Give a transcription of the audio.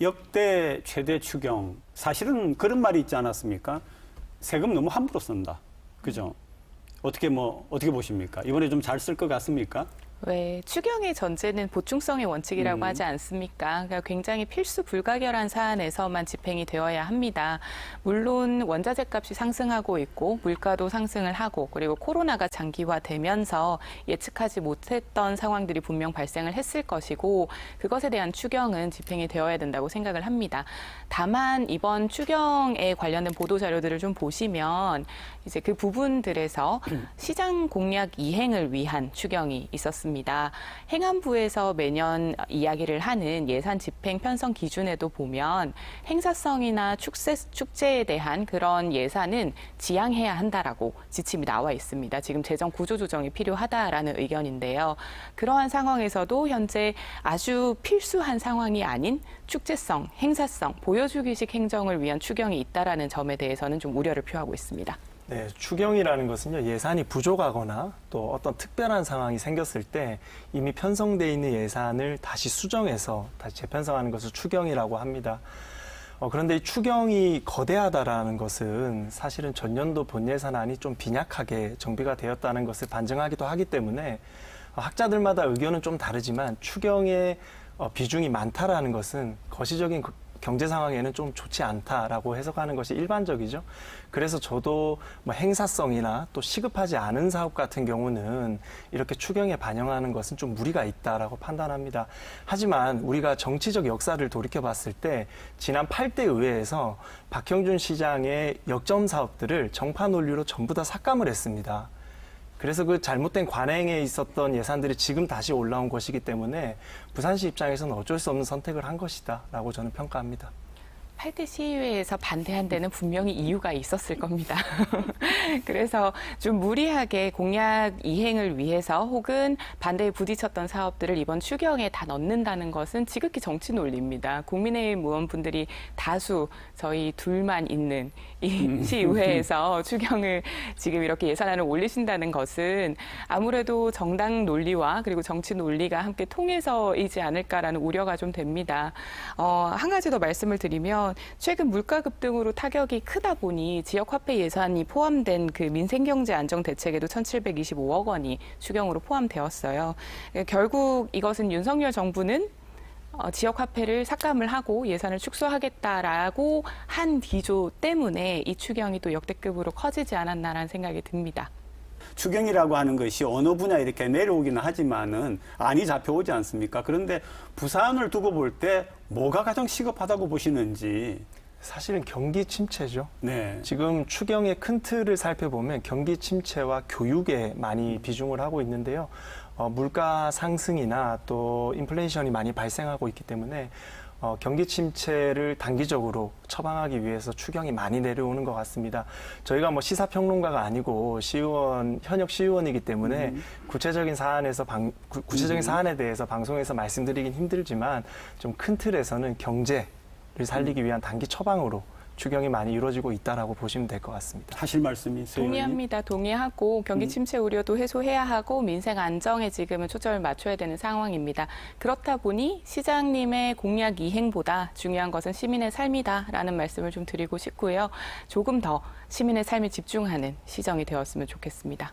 역대 최대 추경 사실은 그런 말이 있지 않았습니까? 세금 너무 함부로 쓴다. 그죠? 어떻게 뭐 어떻게 보십니까? 이번에 좀 잘 쓸 것 같습니까? 왜 추경의 전제는 보충성의 원칙이라고 음. 하지 않습니까? 그러니까 굉장히 필수 불가결한 사안에서만 집행이 되어야 합니다. 물론 원자재 값이 상승하고 있고 물가도 상승을 하고 그리고 코로나가 장기화되면서 예측하지 못했던 상황들이 분명 발생을 했을 것이고 그것에 대한 추경은 집행이 되어야 된다고 생각을 합니다. 다만 이번 추경에 관련된 보도 자료들을 좀 보시면 이제 그 부분들에서 시장 공략 이행을 위한 추경이 있었습니다. 행안부에서 매년 이야기를 하는 예산 집행 편성 기준에도 보면 행사성이나 축제, 축제에 대한 그런 예산은 지양해야 한다라고 지침이 나와 있습니다. 지금 재정 구조 조정이 필요하다라는 의견인데요. 그러한 상황에서도 현재 아주 필수한 상황이 아닌 축제성, 행사성, 보여주기식 행정을 위한 추경이 있다라는 점에 대해서는 좀 우려를 표하고 있습니다. 네, 추경이라는 것은요, 예산이 부족하거나 또 어떤 특별한 상황이 생겼을 때 이미 편성돼 있는 예산을 다시 수정해서 다시 재편성하는 것을 추경이라고 합니다. 어, 그런데 이 추경이 거대하다라는 것은 사실은 전년도 본 예산안이 좀 빈약하게 정비가 되었다는 것을 반증하기도 하기 때문에 어, 학자들마다 의견은 좀 다르지만 추경의 어, 비중이 많다라는 것은 거시적인 그 경제 상황에는 좀 좋지 않다라고 해석하는 것이 일반적이죠. 그래서 저도 뭐 행사성이나 또 시급하지 않은 사업 같은 경우는 이렇게 추경에 반영하는 것은 좀 무리가 있다라고 판단합니다. 하지만 우리가 정치적 역사를 돌이켜 봤을 때 지난 8대 의회에서 박형준 시장의 역점 사업들을 정파 논리로 전부 다 삭감을 했습니다. 그래서 그 잘못된 관행에 있었던 예산들이 지금 다시 올라온 것이기 때문에 부산시 입장에서는 어쩔 수 없는 선택을 한 것이다라고 저는 평가합니다. 8대 시의회에서 반대한 데는 분명히 이유가 있었을 겁니다. 그래서 좀 무리하게 공약 이행을 위해서 혹은 반대에 부딪혔던 사업들을 이번 추경에 다 넣는다는 것은 지극히 정치 논리입니다. 국민의힘 의원분들이 다수 저희 둘만 있는 이 시의회에서 추경을 지금 이렇게 예산안을 올리신다는 것은 아무래도 정당 논리와 그리고 정치 논리가 함께 통해서이지 않을까라는 우려가 좀 됩니다. 어, 한 가지 더 말씀을 드리면 최근 물가 급등으로 타격이 크다 보니 지역 화폐 예산이 포함된 그 민생경제 안정 대책에도 1,725억 원이 추경으로 포함되었어요. 예, 결국 이것은 윤석열 정부는 어, 지역 화폐를 삭감을 하고 예산을 축소하겠다라고 한 기조 때문에 이 추경이 또 역대급으로 커지지 않았나라는 생각이 듭니다. 추경이라고 하는 것이 어느 분야 이렇게 내려오기는 하지만은 안이 잡혀오지 않습니까? 그런데 부산을 두고 볼 때 뭐가 가장 시급하다고 보시는지. 사실은 경기 침체죠. 네. 지금 추경의 큰 틀을 살펴보면 경기 침체와 교육에 많이 비중을 하고 있는데요. 어, 물가 상승이나 또 인플레이션이 많이 발생하고 있기 때문에 어, 경기 침체를 단기적으로 처방하기 위해서 추경이 많이 내려오는 것 같습니다. 저희가 뭐 시사평론가가 아니고 시의원, 현역 시의원이기 때문에 구체적인 사안에서 방, 구, 구체적인 사안에 대해서 방송에서 말씀드리긴 힘들지만 좀 큰 틀에서는 경제를 살리기 위한 단기 처방으로 추경이 많이 이루어지고 있다라고 보시면 될 것 같습니다. 하실 말씀이 있어요? 동의합니다. 동의하고 경기 침체 우려도 해소해야 하고 민생 안정에 지금은 초점을 맞춰야 되는 상황입니다. 그렇다 보니 시장님의 공약 이행보다 중요한 것은 시민의 삶이다라는 말씀을 좀 드리고 싶고요. 조금 더 시민의 삶에 집중하는 시정이 되었으면 좋겠습니다.